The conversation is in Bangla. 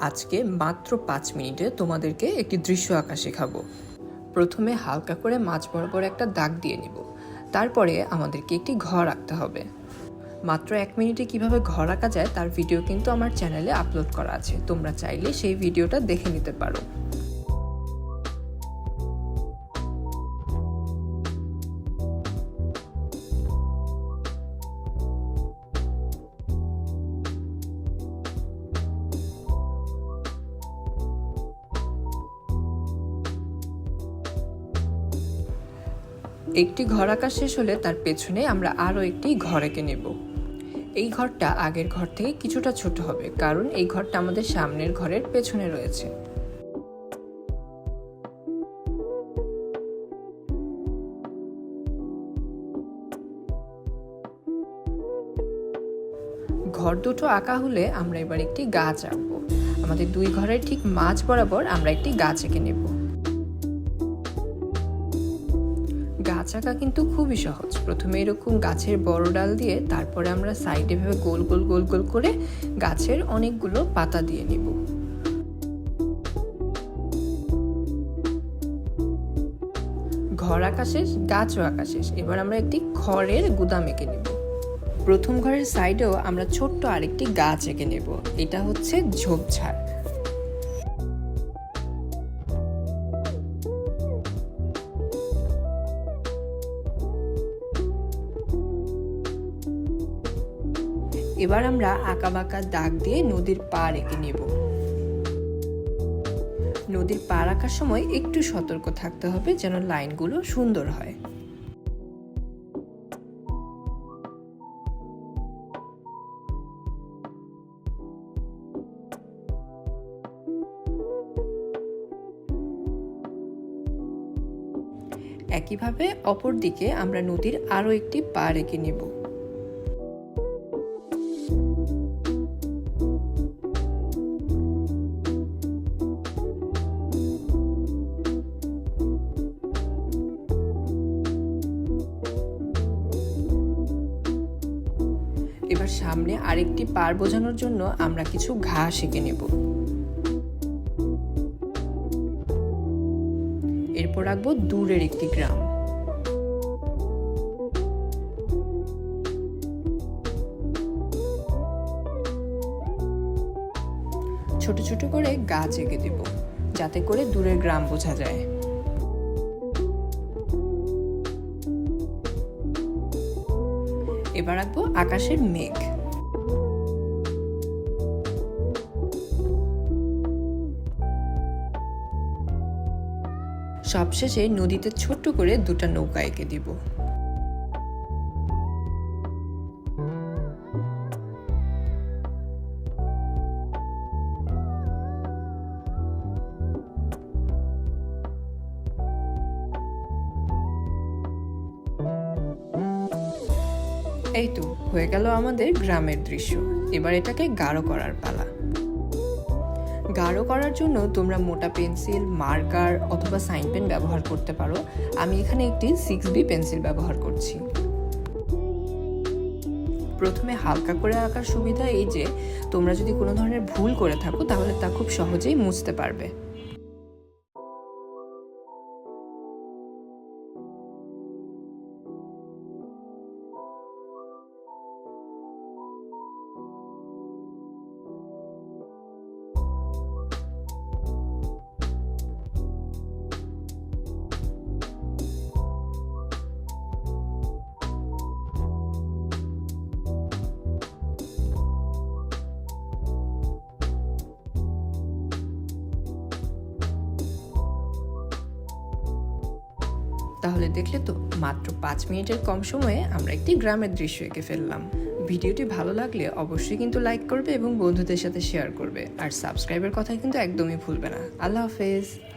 আজকে মাত্র পাঁচ মিনিটে তোমাদেরকে একটি দৃশ্য আঁকা শেখাবো। প্রথমে হালকা করে মাছ বরাবর একটা দাগ দিয়ে নিব। তারপরে আমাদেরকে একটি ঘর আঁকতে হবে। মাত্র এক মিনিটে কীভাবে ঘর আঁকা যায় তার ভিডিও কিন্তু আমার চ্যানেলে আপলোড করা আছে। তোমরা চাইলে সেই ভিডিওটা দেখে নিতে পারো। একটি ঘর আঁকা শেষ হলে তার পেছনে আমরা আরও একটি ঘর এঁকে নেব। এই ঘরটা আগের ঘর থেকে কিছুটা ছোট হবে, কারণ এই ঘরটা আমাদের সামনের ঘরের পেছনে রয়েছে। ঘর দুটো আঁকা হলে আমরা এবার একটি গাছ আঁকবো। আমাদের দুই ঘরের ঠিক মাঝ বরাবর আমরা একটি গাছ এঁকে নেব। গাছ আঁকা কিন্তু খুবই সহজ। প্রথমে এরকম গাছের বড় ডাল দিয়ে তারপরে আমরা সাইডে ভেবে গোল গোল গোল গোল করে গাছের অনেকগুলো পাতা দিয়ে নিব। ঘর আঁকা শেষ গাছও আঁকা শেষ এবার আমরা একটি খড়ের গুদাম এঁকে নেব। প্রথম ঘরের সাইডেও আমরা ছোট্ট আরেকটি গাছ এঁকে নেব। এটা হচ্ছে ঝোপঝাড়। এবার আমরা আঁকা বাঁকা দাগ দিয়ে নদীর পাড় এঁকে নেব। নদীর পাড় আঁকার সময় একটু সতর্ক থাকতে হবে যেন লাইনগুলো সুন্দর হয়। একইভাবে অপর দিকে আমরা নদীর আরও একটি পা রেখে নেব। এবার সামনে আরেকটি পার বোঝানোর জন্য আমরা কিছু ঘাস এঁকে নেব। এরপর রাখব দূরের একটি গ্রাম। ছোট ছোট করে গাছ এঁকে দেব, যাতে করে দূরের গ্রাম বোঝা যায়। এবার রাখব আকাশের মেঘ। সবশেষে নদীতে ছোট্ট করে দুটা নৌকা এঁকে দিব। এই তো, হয়ে গেল আমাদের গ্রামের দৃশ্য। এবার এটাকে গাঢ় করার পালা। গাঢ় করার জন্য তোমরা মোটা পেন্সিল, মার্কার অথবা সাইন পেন ব্যবহার করতে পারো। আমি এখানে একটি সিক্স বি পেন্সিল ব্যবহার করছি। প্রথমে হালকা করে আঁকার সুবিধা এই যে, তোমরা যদি কোনো ধরনের ভুল করে থাকো, তাহলে তা খুব সহজেই মুছতে পারবে। তাহলে দেখলে তো মাত্র পাঁচ মিনিটের কম সময়ে আমরা একটি গ্রামের দৃশ্য এঁকে ফেললাম। ভিডিওটি ভালো লাগলে অবশ্যই কিন্তু লাইক করবে এবং বন্ধুদের সাথে শেয়ার করবে। আর সাবস্ক্রাইবের কথা কিন্তু একদমই ভুলবে না। আল্লাহ হাফেজ।